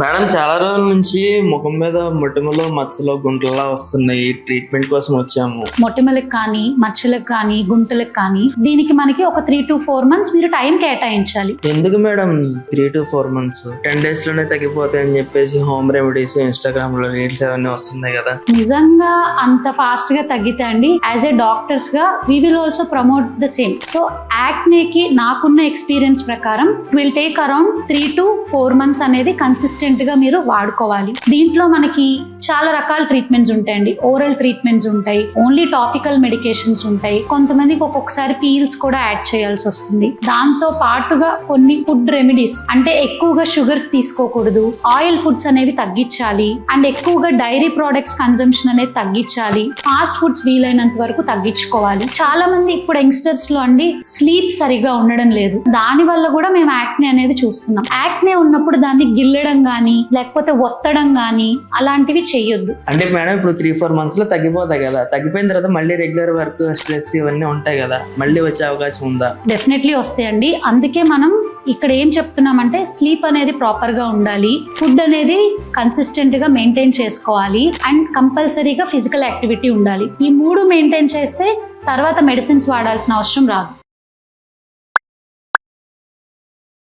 Madam చాలా రోజుల నుంచి ముఖం మీద మొటిమలు మచ్చలు గుంటలా వస్తున్నాయి. ట్రీట్మెంట్ కోసం వచ్చాము. మొటిమలకు కానీ మచ్చలకు కానీ గుంటలకు కానీ దీనికి మనకి ఒక త్రీ టు ఫోర్ మంత్స్ మీరు టైం కేటాయించాలి. ఎందుకు madam three to four months ten డేస్లోనే తగ్గిపోతాయి అని చెప్పేసి హోమ్ రెమెడీస్ ఇన్స్టాగ్రామ్లో రీల్స్ అవన్నీ వస్తున్నాయి కదా. నిజంగా అంత ఫాస్ట్గా తగ్గితే అండి as a డాక్టర్స్గా we will also promote the same so యాక్నేకి నాకున్న ఎక్స్పీరియన్స్ ప్రకారం will take around three to four months అనేది కన్సిస్టెంట్ గా మీరు వాడుకోవాలి. దీంట్లో మనకి చాలా రకాల ట్రీట్మెంట్స్ ఉంటాయండి. ఓరల్ ట్రీట్మెంట్స్ ఉంటాయి. ఓన్లీ టాపికల్ మెడికేషన్స్ ఉంటాయి. కొంతమందికి ఒక్కొక్కసారి పీల్స్ కూడా యాడ్ చేయాల్సి వస్తుంది. దాంతో పాటుగా కొన్ని ఫుడ్ రెమెడీస్ అంటే ఎక్కువగా షుగర్స్ తీసుకోకూడదు. ఆయిల్ ఫుడ్స్ అనేవి తగ్గించాలి. అండ్ ఎక్కువగా డైరీ ప్రోడక్ట్స్ కన్సంప్షన్ అనేది తగ్గించాలి. ఫాస్ట్ ఫుడ్స్ వీలైనంత వరకు తగ్గించుకోవాలి. చాలా మంది ఇప్పుడు యంగ్స్టర్స్లో అండి స్లీప్ సరిగా ఉండడం లేదు. దాని వల్ల కూడా మేము యాక్నే అనేది చూస్తున్నాం. యాక్నే ఉన్నప్పుడు దాన్ని గిల్లడం గానీ లేకపోతే ఒత్తడం గానీ అలాంటివి చెయ్యొద్దు. అంటే మేడం ఇప్పుడు త్రీ ఫోర్ మంత్స్లో తగ్గిపోతాయి కదా. తగ్గిపోయిన తర్వాత మళ్ళీ రెగ్యులర్ వర్క్ స్ట్రెస్ ఇవన్నీ ఉంటాయి కదా. మళ్ళీ వచ్చే అవకాశం ఉందా? డెఫినెట్లీ వస్తాయండి. అందుకే మనం ఇక్కడ ఏం చెప్తున్నామంటే స్లీప్ అనేది ప్రాపర్గా ఉండాలి. ఫుడ్ అనేది కన్సిస్టెంట్గా మెయింటైన్ చేసుకోవాలి. అండ్ కంపల్సరీగా ఫిజికల్ యాక్టివిటీ ఉండాలి. ఈ మూడు మెయింటైన్ చేస్తే తర్వాత మెడిసిన్స్ వాడాల్సిన అవసరం రాదు.